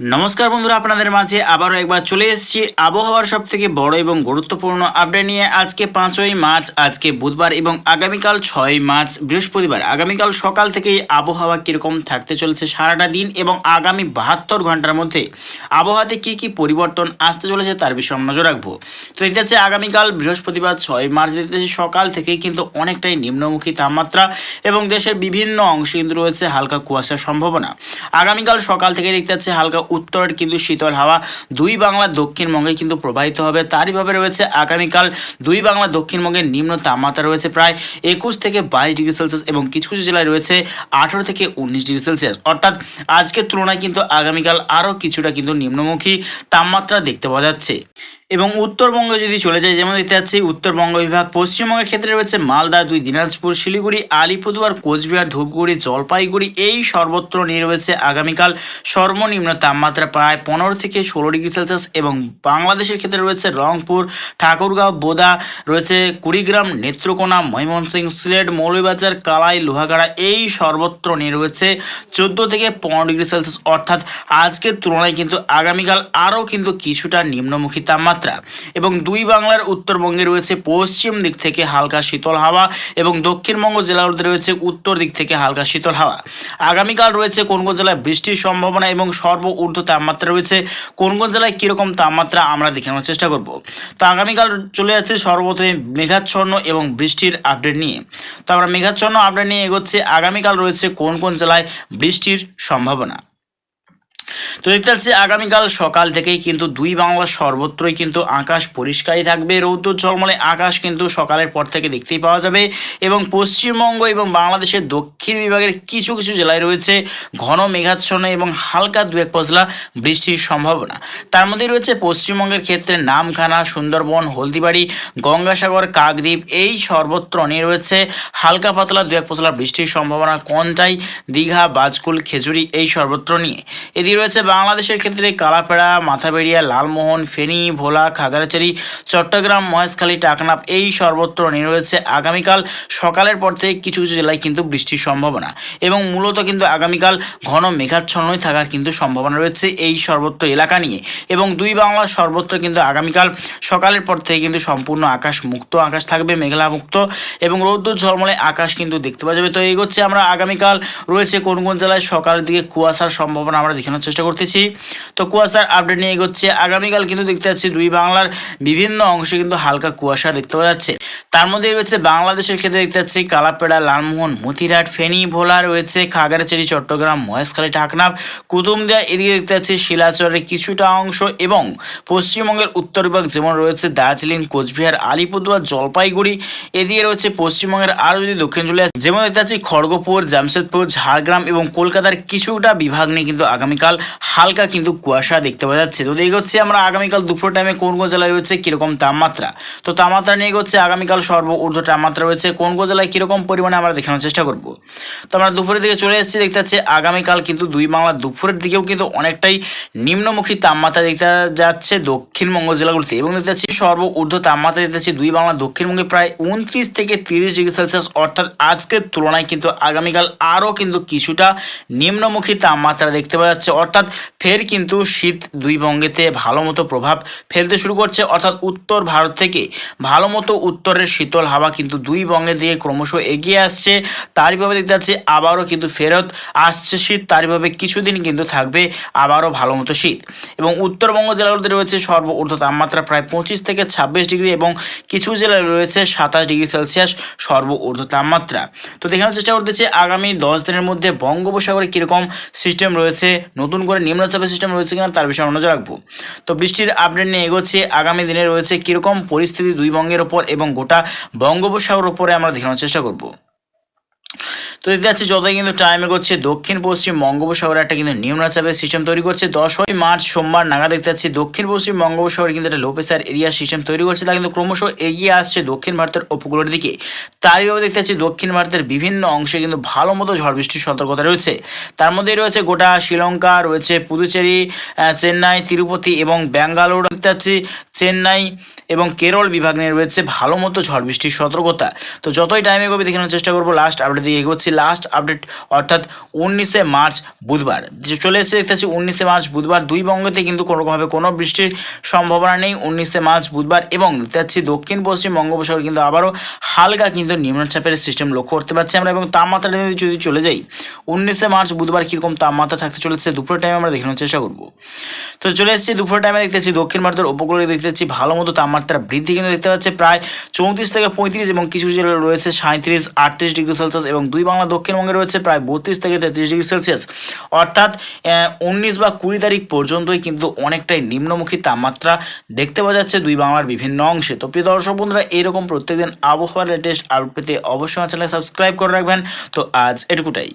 নমস্কার বন্ধুরা, আপনাদের মাঝে আবারও একবার চলে এসেছি। আবহাওয়ার সব থেকে বড় এবং গুরুত্বপূর্ণ আপডেট নিয়ে আজকে পাঁচই মার্চ, আজকে বুধবার এবং আগামীকাল ছয় মার্চ, বৃহস্পতিবার। আগামীকাল সকাল থেকেই আবহাওয়া কীরকম থাকতে চলেছে সারাটা দিন এবং আগামী বাহাত্তর ঘণ্টার মধ্যে আবহাওয়াতে কী কী পরিবর্তন আসতে চলেছে তার বিষয়ে নজর রাখব। তো দেখতে যাচ্ছে আগামীকাল বৃহস্পতিবার ছয় মার্চ দেখতে সকাল থেকেই কিন্তু অনেকটাই নিম্নমুখী তাপমাত্রা এবং দেশের বিভিন্ন অংশে কিন্তু রয়েছে হালকা কুয়াশার সম্ভাবনা। আগামীকাল সকাল থেকে দেখতে যাচ্ছে হালকা উত্তরের কিন্তু শীতল হাওয়া, দুই বাংলা দক্ষিণবঙ্গে কিন্তু প্রবাহিত হবে। তারইভাবে রয়েছে আগামীকাল দুই বাংলা দক্ষিণবঙ্গের নিম্ন তাপমাত্রা রয়েছে প্রায় একুশ থেকে বাইশ ডিগ্রি সেলসিয়াস এবং কিছু কিছু জেলায় রয়েছে আঠেরো থেকে উনিশ ডিগ্রি সেলসিয়াস। অর্থাৎ আজকের তুলনায় কিন্তু আগামীকাল আরও কিছুটা কিন্তু নিম্নমুখী তাপমাত্রা দেখতে পাওয়া যাচ্ছে। এবং উত্তরবঙ্গে যদি চলে যায় যেমন দেখতে পাচ্ছি, উত্তরবঙ্গ বিভাগ, পশ্চিমবঙ্গের ক্ষেত্রে রয়েছে মালদা দুই, দিনাজপুর, শিলিগুড়ি, আলিপুরদুয়ার, কোচবিহার, ধূপগুড়ি, জলপাইগুড়ি, এই সর্বত্র নিয়ে রয়েছে আগামীকাল সর্বনিম্ন তাপমাত্রা প্রায় পনেরো থেকে ষোলো ডিগ্রি সেলসিয়াস এবং বাংলাদেশের ক্ষেত্রে রয়েছে রংপুর, ঠাকুরগাঁও, বোদা, রয়েছে কুড়িগ্রাম, নেত্রকোনা, ময়মনসিংহ, সিলেট, মৌলভীবাজার, কালাই, লোহাগাড়া, এই সর্বত্র নিয়ে রয়েছে চোদ্দ থেকে পনেরো ডিগ্রি সেলসিয়াস। অর্থাৎ আজকের তুলনায় কিন্তু আগামীকাল আরও কিন্তু কিছুটা নিম্নমুখী তাপমাত্রা। এবং দুই বাংলার উত্তরবঙ্গে রয়েছে পশ্চিম দিক থেকে হালকা শীতল হাওয়া এবং দক্ষিণবঙ্গ জেলাগুলোতে রয়েছে উত্তর দিক থেকে হালকা শীতল হাওয়া। আগামীকাল রয়েছে কোন কোন জেলায় বৃষ্টির সম্ভাবনা এবং সর্ব ঊর্ধ্ব তাপমাত্রা রয়েছে কোন কোন জেলায় কীরকম তাপমাত্রা আমরা দেখানোর চেষ্টা করব। তো আগামীকাল চলে যাচ্ছে সর্বপ্রথমে মেঘাচ্ছন্ন এবং বৃষ্টির আপডেট নিয়ে। তো আমরা মেঘাচ্ছন্ন আপডেট নিয়ে এগোচ্ছে। আগামীকাল রয়েছে কোন কোন জেলায় বৃষ্টির সম্ভাবনা। তো দেখতে পাচ্ছি আগামীকাল সকাল থেকেই কিন্তু দুই বাংলার সর্বত্রই কিন্তু আকাশ পরিষ্কারই থাকবে। রৌদ্র ঝলমলে আকাশ কিন্তু সকালের পর থেকে দেখতেই পাওয়া যাবে এবং পশ্চিমবঙ্গ এবং বাংলাদেশের দক্ষিণ বিভাগের কিছু কিছু জেলায় রয়েছে ঘন মেঘাচ্ছন্ন এবং হালকা দু এক পজলা বৃষ্টির সম্ভাবনা। তার মধ্যে রয়েছে পশ্চিমবঙ্গের ক্ষেত্রে নামখানা, সুন্দরবন, হলদিবাড়ি, গঙ্গাসাগর, কাকদ্বীপ এই সর্বত্র নিয়ে রয়েছে। হালকা পাতলা দু এক পজলা বৃষ্টির সম্ভাবনা। কনটাই, দীঘা, বাজকুল, খেজুরি এই সর্বত্র নিয়ে। এদিকে রয়েছে বাংলাদেশের ক্ষেত্রে কালাপেড়া, মাথাবেড়িয়া, লালমোহন, ফেনী, ভোলা, খাগড়াছড়ি, চট্টগ্রাম, মহেশখালী, টাকনাফ, এই সর্বত্র রয়েছে আগামীকাল। সকালের পর থেকে কিছু কিছু জেলায় কিন্তু বৃষ্টির সম্ভাবনা এবং মূলত কিন্তু আগামীকাল ঘন মেঘাচ্ছন্নই থাকার কিন্তু সম্ভাবনা রয়েছে এই সর্বত্র এলাকা নিয়ে এবং দুই বাংলার সর্বত্র কিন্তু আগামীকাল সকালের পর থেকে কিন্তু সম্পূর্ণ আকাশ মুক্ত আকাশ থাকবে, মেঘলা মুক্ত এবং রৌদ্র ঝলমলে আকাশ কিন্তু দেখতে পাওয়া যাবে। তো এগোচ্ছে আমরা আগামীকাল রয়েছে কোন কোন জেলায়? সকালের দিকে কুয়াশার সম্ভাবনা আমরা দেখানোর চেষ্টা করতেছি। তো কুয়াশার আপডেট নিয়ে এগোচ্ছে। আগামীকাল কিন্তু দেখতে পাচ্ছি দুই বাংলার বিভিন্ন অংশে কিন্তু হালকা কুয়াশা দেখতে পাওয়া যাচ্ছে। তার মধ্যে রয়েছে বাংলাদেশের ক্ষেত্রে দেখতে পাচ্ছি কালাপেড়া, লালমোহন মতিরাট ফেনী, ভোলা রয়েছে, খাগড়াছড়ি, চট্টগ্রাম, মহেশখালী ঢাকনাফ কুতুমদিয়া এদিকে দেখতে পাচ্ছি শিলাচরের কিছুটা অংশ এবং পশ্চিমবঙ্গের উত্তর বিভাগ যেমন রয়েছে দার্জিলিং, কোচবিহার, আলিপুরদুয়ার, জলপাইগুড়ি, এদিকে রয়েছে পশ্চিমবঙ্গের আরও যদি দক্ষিণ চলে আসে, যেমন দেখতে পাচ্ছি খড়গপুর, জামশেদপুর, ঝাড়গ্রাম এবং কলকাতার কিছুটা বিভাগ নিয়ে কিন্তু আগামীকাল হালকা কিন্তু কুয়াশা দেখতে পাওয়া যাচ্ছে। তো এগোচ্ছে আমরা আগামীকাল দুপুর টাইমে কোন কোন জেলায় রয়েছে কীরকম তাপমাত্রা? তো তাপমাত্রা নিয়ে এগোচ্ছে আগামীকাল সর্ব ঊর্ধ্ব তাপমাত্রা রয়েছে। কোন কোন জেলায় কীরকম পরিমাণে আমরা দেখানোর চেষ্টা করব? তো আমরা দুপুরের দিকে চলে এসেছি, দেখতে পাচ্ছি আগামীকাল কিন্তু দুই বাংলা দুপুরের দিকেও কিন্তু অনেকটাই নিম্নমুখী তাপমাত্রা দেখতে যাচ্ছে দক্ষিণবঙ্গ জেলাগুলিতে। এবং দেখতে পাচ্ছি সর্ব ঊর্ধ্ব তাপমাত্রা দেখতে পাচ্ছি দুই বাংলা দক্ষিণবঙ্গে প্রায় উনত্রিশ থেকে তিরিশ ডিগ্রি সেলসিয়াস। অর্থাৎ আজকের তুলনায় কিন্তু আগামীকাল আরও কিন্তু কিছুটা নিম্নমুখী তাপমাত্রা দেখতে পাওয়া যাচ্ছে। অর্থাৎ ফের কিন্তু শীত দুই বঙ্গেতে ভালো মতো প্রভাব ফেলতে শুরু করছে। অর্থাৎ উত্তর ভারত থেকে ভালো মতো উত্তরের শীতল হাওয়া কিন্তু দুই বঙ্গে দিয়ে ক্রমশ এগিয়ে আসছে। তারইভাবে দেখতে পাচ্ছি আবারও কিন্তু ফেরত আসছে শীত। তারইভাবে কিছুদিন কিন্তু থাকবে আবারও ভালো মতো শীত। এবং উত্তরবঙ্গ জেলাগুলোতে রয়েছে সর্ব ঊর্ধ্ব তাপমাত্রা প্রায় পঁচিশ থেকে ছাব্বিশ ডিগ্রি এবং কিছু জেলায় রয়েছে সাতাশ ডিগ্রি সেলসিয়াস সর্ব ঊর্ধ্ব তাপমাত্রা। তো দেখানোর চেষ্টা করতেছি আগামী দশ দিনের মধ্যে বঙ্গোপসাগরে কীরকম সিস্টেম রয়েছে, নতুন করে নিম্নচাপের সিস্টেম রয়েছে কিনা তার বিষয়ে নজর রাখব। তো বৃষ্টির আপডেট নিয়ে এগোচ্ছে। আগামী দিনে রয়েছে কীরকম পরিস্থিতি দুই বঙ্গের ওপর এবং গোটা বঙ্গোপসাগর ওপরে আমরা দেখানোর চেষ্টা করব। তো দেখতে যাচ্ছে যতই কিন্তু টাইম এগোচ্ছে দক্ষিণ, পশ্চিম বঙ্গোপসাগরে একটা কিন্তু নিম্নচাপের সিস্টেম তৈরি করছে। দশই মার্চ সোমবার নাগাদ দেখতে যাচ্ছি দক্ষিণ, পশ্চিম বঙ্গোপসাগরে কিন্তু একটা লো প্রেসার এরিয়া সিস্টেম তৈরি করছে। তা কিন্তু ক্রমশ এগিয়ে আসছে দক্ষিণ ভারতের উপকূলের দিকে। তারইভাবে দেখতে যাচ্ছি দক্ষিণ ভারতের বিভিন্ন অংশে কিন্তু ভালো মতো ঝড় বৃষ্টির সতর্কতা রয়েছে। তার মধ্যেই রয়েছে গোটা শ্রীলঙ্কা, রয়েছে পুদুচেরি চেন্নাই, তিরুপতি এবং ব্যাঙ্গালোর। দেখতে যাচ্ছি চেন্নাই এবং কেরল বিভাগ নিয়ে রয়েছে ভালো মতো ঝড় বৃষ্টির সতর্কতা। তো যতই টাইম এগোবে দেখানোর চেষ্টা করব। লাস্ট আপডেট দিয়ে এগোচ্ছি লাস্ট আপডেট অর্থাৎ উনিশে মার্চ বুধবার। চলে এসেছে, দেখতে পাচ্ছি উনিশে মার্চ বুধবার দুই বঙ্গতে কিন্তু কোনোভাবে কোনো বৃষ্টির সম্ভাবনা নেই। উনিশে মার্চ বুধবার এবং দেখতে পাচ্ছি দক্ষিণ পশ্চিম বঙ্গোপসাগর কিন্তু আবারও হালকা কিন্তু নিম্নচাপের সিস্টেম লক্ষ্য করতে পারছি আমরা এবং তাপমাত্রা যদি চলে যাই, উনিশে মার্চ বুধবার কীরকম তাপমাত্রা থাকতে চলেছে দুপুরের টাইমে আমরা দেখানোর চেষ্টা করব। তো চলে এসেছি দুপুরের টাইমে দেখতে পাচ্ছি দক্ষিণ ভারতের উপকূলে দেখতে পাচ্ছি ভালো মতো তাপমাত্রা বৃদ্ধি কিন্তু দেখতে পাচ্ছি। প্রায় চৌত্রিশ থেকে পঁয়ত্রিশ এবং কিছু জেলায় রয়েছে সাঁত্রিশ আটত্রিশ ডিগ্রি সেলসিয়াস এবং দুই বাংলা দক্ষিণবঙ্গে রয়েছে প্রায় বত্রিশ থেকে তেত্রিশ ডিগ্রি সেলসিয়াস। অর্থাৎ উনিশ বা কুড়ি তারিখ পর্যন্তই কিন্তু অনেকটাই নিম্নমুখী তাপমাত্রা দেখতে পাওয়া যাচ্ছে দুই বাংলার বিভিন্ন অংশে। তো প্রিয় দর্শক বন্ধুরা এইরকম প্রত্যেকদিন আবহাওয়ার লেটেস্ট আপডেট পেতে অবশ্যই আমার চ্যানেল সাবস্ক্রাইব করে রাখবেন। তো আজ এটুকুটাই।